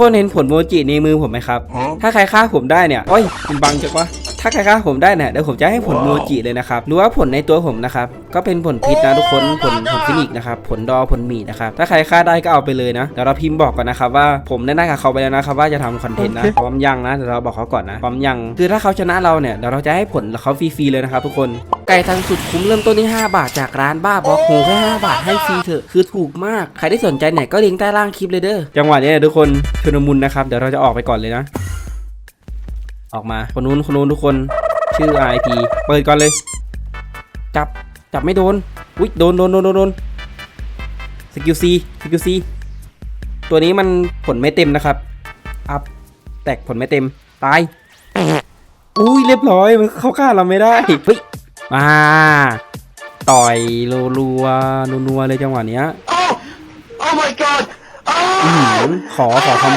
คนเห็นผลโมจิในมือผมไหมครับ ถ้าใครฆ่าผมได้เนี่ยโอ้ยเป็นบังจังวะถ้าใครฆ่าผมได้เนี่ยเดี๋ยวผมจะให้ผลโมจิเลยนะครับหรือว่าผลในตัวผมนะครับ ก็เป็นผลพิษนะทุกคนผลผลฟินิกส์นะครับ ผลดอผลหมีนะครับ ถ้าใครฆ่าได้ก็เอาไปเลยนะเดี๋ยวเราพิมพ์บอกก่อนนะครับว่าผมได้นัดกับเขาไปแล้วนะครับว่าจะทำคอนเทนต์นะพร้อมยังนะเดี๋ยวเราบอกเขาก่อนนะพร้อมยังคือถ้าเขาชนะเราเนี่ยเดี๋ยวเราจะให้ผลเขาฟรีๆเลยนะครับทุกคน ไก่ทางสุดคุ้มเริ่มต้นที่ 5 บาทจากร้านบ้าบล็อกโหแค่5บาทให้ฟรีเถอะคือถูกมาก ใครที่สนใจเนี่ยก็ลิงก์ใต้ล่างคลิปเลยเด้อจังหวะนี้เนี่ยทุกคนชุนมุนนะครับเดี๋ยวเราจะออกไปก่อนเลยนะ ออกมาคนนู้นคนนู้นทุกคนชื่อ RIP เปิดก่อนเลย จับจับไม่โดนอุ้ยโดนโดนโดนโดนโดนสกิลซีสกิลซีตัวนี้มันผลไม่เต็มนะครับ อัพ แตกผลไม่เต็ม ตาย อุ้ยเรียบร้อย มันเข้าฆ่าเราไม่ได้ เฮ้ย มาต่อยรัวๆนัวๆเลยจังหวะเนี้ย Oh! Oh my god! อื้อ Oh! หือขอขอคอม